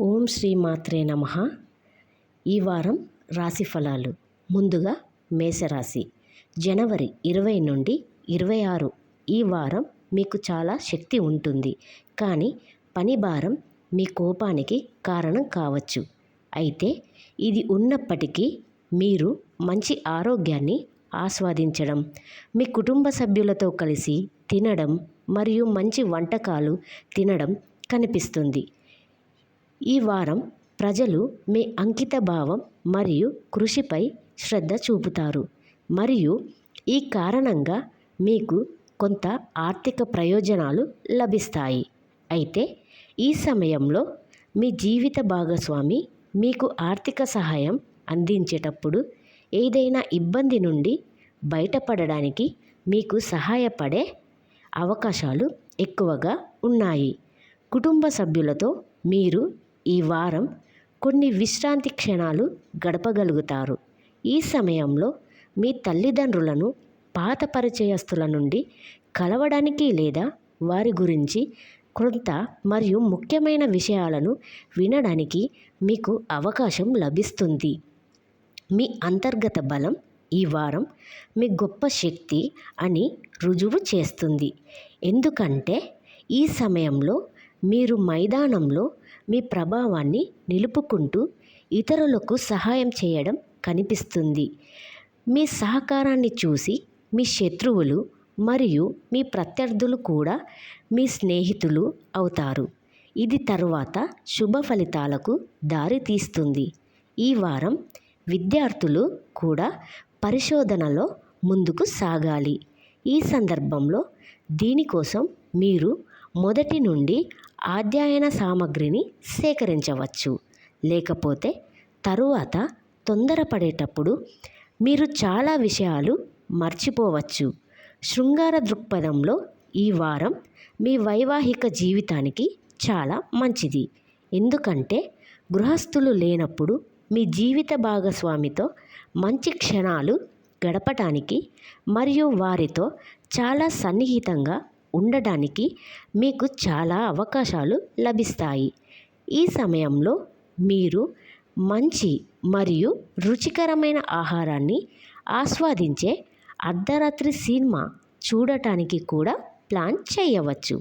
ఓం శ్రీ మాత్రే నమ. ఈ వారం రాశి ఫలాలు. ముందుగా మేషరాశి. జనవరి ఇరవై నుండి ఇరవై ఆరు. ఈ వారం మీకు చాలా శక్తి ఉంటుంది. కానీ పని భారం మీ కోపానికి కారణం కావచ్చు. అయితే ఇది ఉన్నప్పటికీ మీరు మంచి ఆరోగ్యాన్ని ఆస్వాదించడం మీ కుటుంబ సభ్యులతో కలిసి తినడం మరియు మంచి వంటకాలు తినడం కనిపిస్తుంది. ఈ వారం ప్రజలు మీ అంకిత భావం మరియు కృషిపై శ్రద్ధ చూపుతారు. మరియు ఈ కారణంగా మీకు కొంత ఆర్థిక ప్రయోజనాలు లభిస్తాయి. అయితే ఈ సమయంలో మీ జీవిత భాగస్వామి మీకు ఆర్థిక సహాయం అందించేటప్పుడు ఏదైనా ఇబ్బంది నుండి బయటపడడానికి మీకు సహాయపడే అవకాశాలు ఎక్కువగా ఉన్నాయి. కుటుంబ సభ్యులతో మీరు ఈ వారం కొన్ని విశ్రాంతి క్షణాలు గడపగలుగుతారు. ఈ సమయంలో మీ తల్లిదండ్రులను పాత పరిచయస్తుల నుండి కలవడానికి లేదా వారి గురించి కొంత మరియు ముఖ్యమైన విషయాలను వినడానికి మీకు అవకాశం లభిస్తుంది. మీ అంతర్గత బలం ఈ వారం మీ గొప్ప శక్తి అని రుజువు చేస్తుంది. ఎందుకంటే ఈ సమయంలో మీరు మైదానంలో మీ ప్రభావాన్ని నిలుపుకుంటూ ఇతరులకు సహాయం చేయడం కనిపిస్తుంది. మీ సహకారాన్ని చూసి మీ శత్రువులు మరియు మీ ప్రత్యర్థులు కూడా మీ స్నేహితులు అవుతారు. ఇది తరువాత శుభ ఫలితాలకు దారి తీస్తుంది. ఈ వారం విద్యార్థులు కూడా పరిశోధనలో ముందుకు సాగాలి. ఈ సందర్భంలో దీనికోసం మీరు మొదటి నుండి అధ్యయన సామగ్రిని సేకరించవచ్చు. లేకపోతే తరువాత తొందరపడేటప్పుడు మీరు చాలా విషయాలు మర్చిపోవచ్చు. శృంగార దృక్పథంలో ఈ వారం మీ వైవాహిక జీవితానికి చాలా మంచిది. ఎందుకంటే గృహస్థులు లేనప్పుడు మీ జీవిత భాగస్వామితో మంచి క్షణాలు గడపటానికి మరియు వారితో చాలా సన్నిహితంగా ఉండడానికి మీకు చాలా అవకాశాలు లభిస్తాయి. ఈ సమయంలో మీరు మంచి మరియు రుచికరమైన ఆహారాన్ని ఆస్వాదించే అర్ధరాత్రి సినిమా చూడటానికి కూడా ప్లాన్ చేయవచ్చు.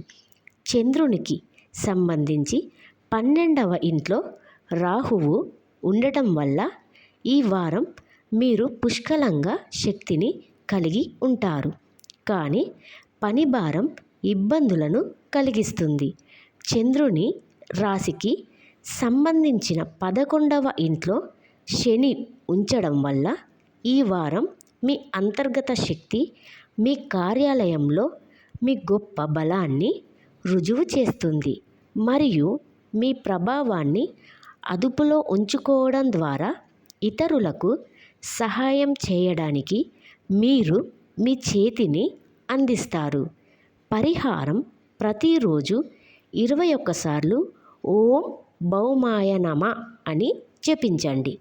చంద్రునికి సంబంధించి పన్నెండవ ఇంట్లో రాహువు ఉండటం వల్ల ఈ వారం మీరు పుష్కలంగా శక్తిని కలిగి ఉంటారు. కానీ పని భారం ఇబ్బందులను కలిగిస్తుంది. చంద్రుని రాశికి సంబంధించిన పదకొండవ ఇంట్లో శని ఉంచడం వల్ల ఈ వారం మీ అంతర్గత శక్తి మీ కార్యాలయంలో మీ గొప్ప బలాన్ని రుజువు చేస్తుంది. మరియు మీ ప్రభావాన్ని అదుపులో ఉంచుకోవడం ద్వారా ఇతరులకు సహాయం చేయడానికి మీరు మీ చేతిని అందిస్తారు. పరిహారం ప్రతిరోజు ఇరవై ఒక్కసార్లు ఓం భౌమాయ నమ అని జపించండి.